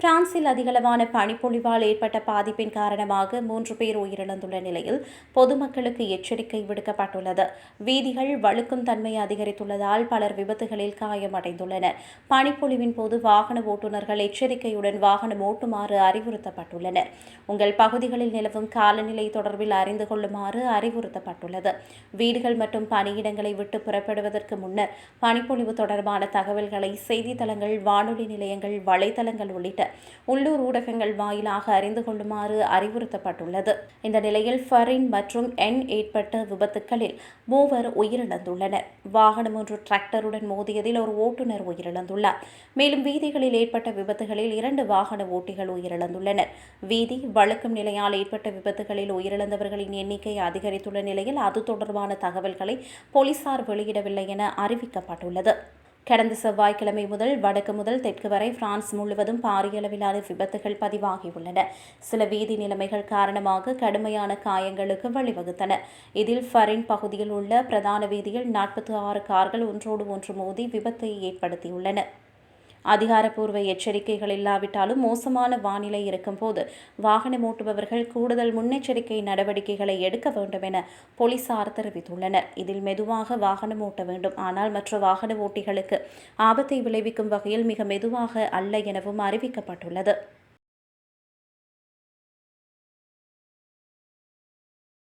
பிரான்சில் அதிகளவான பனிப்பொழிவால் ஏற்பட்ட பாதிப்பின் காரணமாக மூன்று பேர் உயிரிழந்துள்ள நிலையில் பொதுமக்களுக்கு எச்சரிக்கை விடுக்கப்பட்டுள்ளது. வீதிகள் வழுக்கும் தன்மை அதிகரித்துள்ளதால் பலர் விபத்துகளில் காயமடைந்துள்ளனர். பனிப்பொழிவின் போது வாகன ஓட்டுநர்கள் எச்சரிக்கையுடன் வாகனம் ஓட்டுமாறு அறிவுறுத்தப்பட்டுள்ளனர். உங்கள் பகுதிகளில் நிலவும் காலநிலை தொடர்பில் அறிந்து கொள்ளுமாறு அறிவுறுத்தப்பட்டுள்ளது. வீடுகள் மற்றும் பணியிடங்களை விட்டு புறப்படுவதற்கு முன்னர் பனிப்பொழிவு தொடர்பான தகவல்களை செய்தித்தளங்கள் வானொலி நிலையங்கள் வலைதளங்கள் உள்ளிட்ட உள்ளூர் ஊடகங்கள் வாயிலாக அறிந்து கொள்ளுமாறு அறிவுறுத்தப்பட்டுள்ளது. இந்த நிலையில் ஃபரின் மற்றும் என் ஏற்பட்ட விபத்துக்களில் மூவர் உயிரிழந்துள்ளனர். வாகனம் ஒன்று டிராக்டருடன் மோதியதில் ஒரு ஓட்டுநர் உயிரிழந்துள்ளார். மேலும் வீதிகளில் ஏற்பட்ட விபத்துகளில் இரண்டு வாகன ஓட்டிகள் உயிரிழந்துள்ளனர். வீதி வழுக்கும் நிலையால் ஏற்பட்ட விபத்துகளில் உயிரிழந்தவர்களின் எண்ணிக்கை அதிகரித்துள்ள நிலையில் அது தொடர்பான தகவல்களை போலீசார் வெளியிடவில்லை என அறிவிக்கப்பட்டுள்ளது. கடந்த செவ்வாய்க்கிழமை முதல் வடக்கு முதல் தெற்கு வரை பிரான்ஸ் முழுவதும் பாரிய அளவிலான விபத்துகள் பதிவாகியுள்ளன. சில வீதி நிலைமைகள் காரணமாக கடுமையான காயங்களுக்கு வழிவகுத்தன. இதில் ஃபரின் பகுதியில் உள்ள பிரதான வீதியில் நாற்பத்தி ஆறு கார்கள் ஒன்றோடு ஒன்று மோதி விபத்தை ஏற்படுத்தியுள்ளன. அதிகாரப்பூர்வ எச்சரிக்கைகள் இல்லாவிட்டாலும் மோசமான வானிலை இருக்கும்போது வாகனம் ஓட்டுபவர்கள் கூடுதல் முன்னெச்சரிக்கை நடவடிக்கைகளை எடுக்க வேண்டும் என போலீசார் தெரிவித்துள்ளனர். இதில் மெதுவாக வாகனம் ஓட்ட வேண்டும். ஆனால் மற்ற வாகன ஓட்டிகளுக்கு ஆபத்தை விளைவிக்கும் வகையில் மிக மெதுவாக அல்ல எனவும் அறிவிக்கப்பட்டுள்ளது.